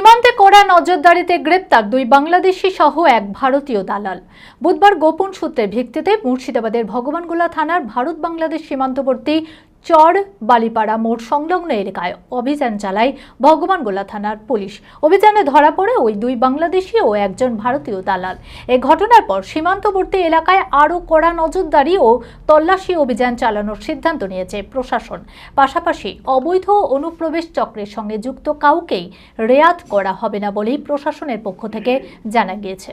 সীমান্তে কড়া নজরদারিতে গ্রেপ্তার দুই বাংলাদেশি সহ এক ভারতীয় দালাল। বুধবার গোপন সূত্রের ভিত্তিতে মুর্শিদাবাদের ভগবানগোলা থানার ভারত বাংলাদেশ সীমান্তবর্তী চর বালিপাড়া মোড় সংলগ্ন এলাকায় অভিযান চালায় ভগবানগোলা থানার পুলিশ। অভিযানে ধরা পড়ে ওই দুই বাংলাদেশি ও একজন ভারতীয় দালাল। এ ঘটনার পর সীমান্তবর্তী এলাকায় আরও কড়া নজরদারি ও তল্লাশি অভিযান চালানোর সিদ্ধান্ত নিয়েছে প্রশাসন। পাশাপাশি অবৈধ অনুপ্রবেশ চক্রের সঙ্গে যুক্ত কাউকেই রেয়াত করা হবে না বলেই প্রশাসনের পক্ষ থেকে জানা গিয়েছে।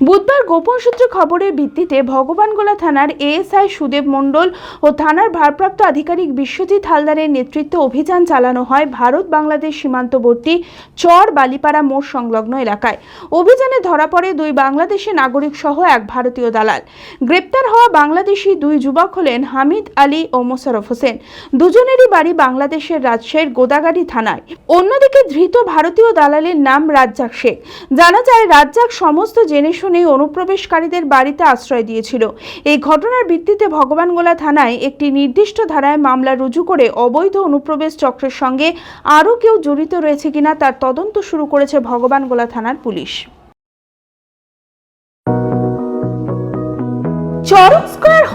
বুধবার গোপন সূত্রে খবরের ভিত্তিতে ভগবানগোলা থানার এএসআই সুদেব মণ্ডল ও থানার ভারপ্রাপ্ত আধিকারিক বিশ্বজিৎ হালদারের নেতৃত্বে অভিযান চালানো হয় ভারত বাংলাদেশ সীমান্তবর্তী চর বালিপাড়া মোড় সংলগ্ন এলাকায়। অভিযানে ধরা পড়ে দুই বাংলাদেশি নাগরিক সহ এক ভারতীয় দালাল। গ্রেপ্তার হওয়া বাংলাদেশি দুই যুবক হলেন হামিদ আলী ও মোশারফ হোসেন। দুজনেরই বাড়ি বাংলাদেশের রাজশাহীর গোদাগাড়ি থানায়। অন্যদিকে ধৃত ভারতীয় দালালের নাম রাজ্জাক শেখ। জানা যায়, রাজ্জাক সমস্ত জেনে শুনেই অনুপ্রবেশকারীদের বাড়িতে আশ্রয় দিয়েছিল। এই ঘটনার ভিত্তিতে ভগবানগোলা থানায় একটি নির্দিষ্ট ধারায় মামলা রুজু করে অবৈধ অনুপ্রবেশ চক্রের সঙ্গে আরও কেউ জড়িত রয়েছে কিনা তার তদন্ত শুরু করেছে ভগবানগোলা থানার পুলিশ।